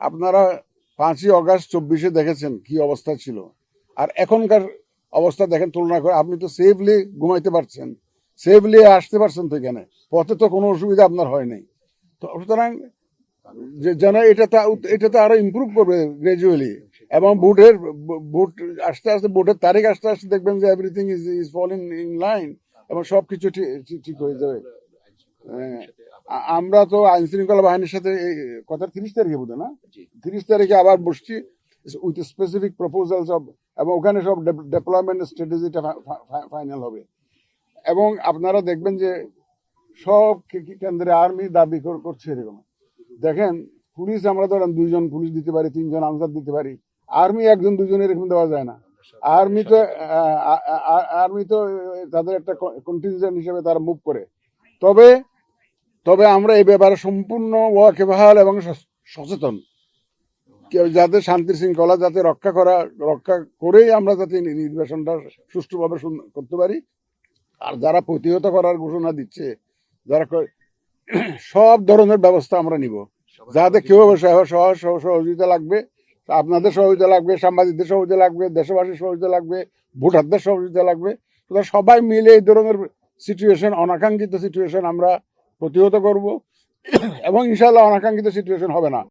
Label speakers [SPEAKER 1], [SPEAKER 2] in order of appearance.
[SPEAKER 1] আপনারা পাঁচই অগাস্ট চব্বিশে দেখেছেন কি অবস্থা ছিল। আর এখনকার অবস্থা দেখেন তুলনা করে আপনি তো সেফলি ঘুমাইতে পারছেন সেফলি আসতে পারছেন তো এখানে। পথে তো কোনো অসুবিধা আপনার হয় নাই। তো সুতরাং যেন এটা এটা তো আরও ইমপ্রুভ করবে গ্রাজুয়ালি এবং বুটের বুট আস্তে আস্তে বুটের তারিখ আস্তে আস্তে দেখবেন যে everything is is fall in in line এবং সবকিছু ঠিক- হয়ে যাবে। হ্যাঁ, আমরা তো আইন শৃঙ্খলা বাহিনীর সাথে কথা তিরিশ তারিখে বোধ না? তিরিশ তারিখে আবার বসছি উইথ স্পেসিফিক প্রপোজাল সব এবং ওখানে সব ডেভেলপমেন্ট স্ট্র্যাটেজিটা ফাইনাল হবে। এবং আপনারা দেখবেন যে সব কেন্দ্রে আর্মি দাবি কর- করছে এরকম। দেখেন পুলিশ আমরা ধরেন দুইজন পুলিশ দিতে পারি তিনজন আনসার দিতে পারি। আর্মি একজন দুজন এরকম দেওয়া যায় না। আর্মি তো আর্মি তো তাদের একটা কন্টিনজেন্ট হিসেবে তারা মুভ করে। তবে তবে আমরা এই ব্যাপারে সম্পূর্ণ ওয়াকেবহাল এবং সচেতন। কেউ যাতে শান্তি শৃঙ্খলা যাতে রক্ষা করা, রক্ষা করেই আমরা যাতে নির্বাচনটা সুষ্ঠুভাবে করতে পারি। আর যারা প্রতিহত করার ঘোষণা দিচ্ছে, যারা সব ধরনের ব্যবস্থা আমরা নিব। যাতে কেউ সহ- সহ- সহ- সহযোগিতা লাগবে, আপনাদের সহযোগিতা লাগবে, সাংবাদিকদের সহযোগিতা লাগবে, দেশবাসীর সহযোগিতা লাগবে, ভোটারদের সহযোগিতা লাগবে। সবাই মিলে এই ধরনের সিচুয়েশন অনাকাঙ্ক্ষিত সিচুয়েশন আমরা প্রতিহত করব এবং ইনশাল্লাহ অনাকাঙ্ক্ষিত সিচুয়েশন হবে না।